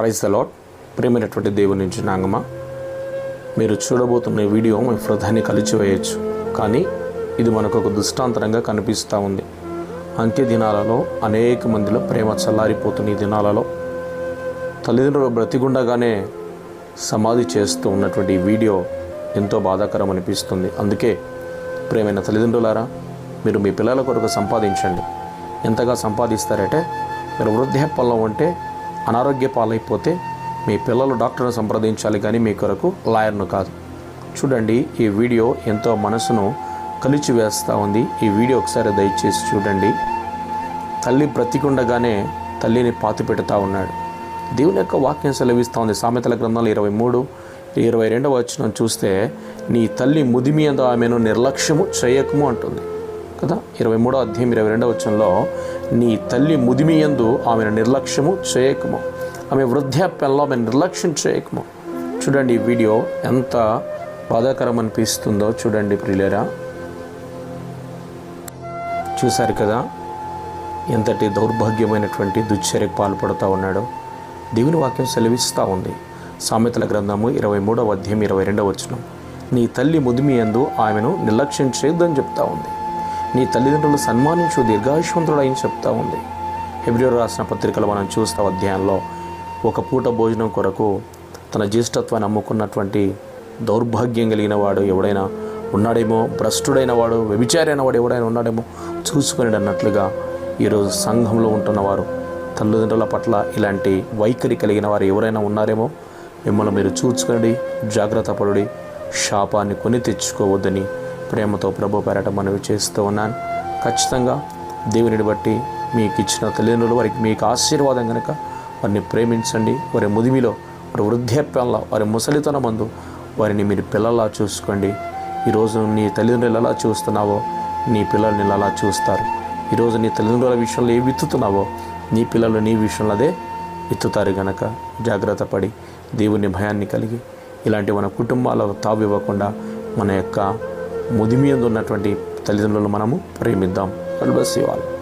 Praise allot ప్రేమైనటువంటి దేవుని నుంచి నాంగమా. మీరు చూడబోతున్న వీడియో మీ హృదయాన్ని కలిచివేయచ్చు. కానీ ఇది మనకు ఒక దృష్టాంతరంగా కనిపిస్తూ ఉంది. అంత్య దినాలలో అనేక మందిలో ప్రేమ చల్లారిపోతున్న ఈ దినాలలో తల్లిదండ్రులు బ్రతిగుండగానే సమాధి చేస్తూ ఉన్నటువంటి వీడియో ఎంతో బాధాకరం అనిపిస్తుంది. అందుకే ప్రేమైన తల్లిదండ్రులారా మీరు మీ పిల్లల కొరకు సంపాదించండి. ఎంతగా సంపాదిస్తారంటే మీరు వృద్ధాప్యంలో ఉంటే అనారోగ్య పాలైపోతే మీ పిల్లలు డాక్టర్ను సంప్రదించాలి కానీ మీ కొరకు లాయర్ను కాదు. చూడండి ఈ వీడియో ఎంతో మనసును కలిచి వేస్తూ ఉంది. ఈ వీడియో ఒకసారి దయచేసి చూడండి. తల్లి బ్రతికుండగానే తల్లిని పాతి పెడతా ఉన్నాడు. దేవుని యొక్క వాక్యం సెలవిస్తూ ఉంది. సామెతల గ్రంథాలు ఇరవై మూడు ఇరవై రెండవ వచ్చిన చూస్తే నీ తల్లి ముదిమి ఆమెను నిర్లక్ష్యము చేయకము అంటుంది. కదా? ఇరవై మూడో అధ్యాయం ఇరవై రెండవ వచ్చంలో నీ తల్లి ముదిమియందు ఆమెను నిర్లక్ష్యము చేయకము. ఆమె వృద్ధాప్యంలో ఆమె నిర్లక్ష్యం చేయకము. చూడండి ఈ వీడియో ఎంత బాధాకరం అనిపిస్తుందో చూడండి ప్రియులేరా. చూశారు కదా? ఎంతటి దౌర్భాగ్యమైనటువంటి దుశ్చర్యకు పాల్పడుతూ ఉన్నాడు. దేవుని వాక్యం సెలవిస్తూ ఉంది. సామెతల గ్రంథము ఇరవై మూడవ అధ్యాయం ఇరవై రెండవ వచనం. నీ తల్లి ముదిమి ఎందు ఆమెను నిర్లక్ష్యం చేయొద్దని చెప్తా ఉంది. నీ తల్లిదండ్రులు సన్మానించు అని చెప్తా ఉంది. ఫిబ్రవరి రాసిన పత్రికలు మనం చూస్తాం అధ్యాయంలో. ఒక పూట భోజనం కొరకు తన జ్యేష్ఠత్వాన్ని అమ్ముకున్నటువంటి దౌర్భాగ్యం కలిగిన వాడు ఎవడైనా ఉన్నాడేమో భ్రష్టుడైన వాడు వ్యభిచారైన వాడు ఎవడైనా ఉన్నాడేమో చూసుకొని అన్నట్లుగా ఈరోజు సంఘంలో ఉంటున్నవారు తల్లిదండ్రుల పట్ల ఇలాంటి వైఖరి కలిగిన వారు ఎవరైనా ఉన్నారేమో మిమ్మల్ని మీరు చూసుకొని జాగ్రత్త పడుడి శాపాన్ని కొని తెచ్చుకోవద్దని ప్రేమతో ప్రభు పేరట మనవి చేస్తూ ఉన్నాను. ఖచ్చితంగా దేవునిని బట్టి మీకు ఇచ్చిన తల్లిదండ్రులు వారికి మీకు ఆశీర్వాదం కనుక వారిని ప్రేమించండి. వారి ముదిమిలో వారి వృద్ధాప్యంలో వారి ముసలితనం మందు వారిని మీరు పిల్లలా చూసుకోండి. ఈరోజు నీ తల్లిదండ్రులు ఎలా చూస్తున్నావో నీ పిల్లల్ని అలా చూస్తారు? ఈరోజు నీ తల్లిదండ్రుల విషయంలో ఏ విత్తుతున్నావో నీ పిల్లలు నీ విషయంలో అదే విత్తుతారు గనక జాగ్రత్త పడి దేవుని భయాన్ని కలిగి ఇలాంటి మన కుటుంబాలకు తావివ్వకుండా మన యొక్క ముదిమి ఉన్నటువంటి తల్లిదండ్రులు మనము ప్రేమిద్దాం. అల్బస్ ఇవ్వాలి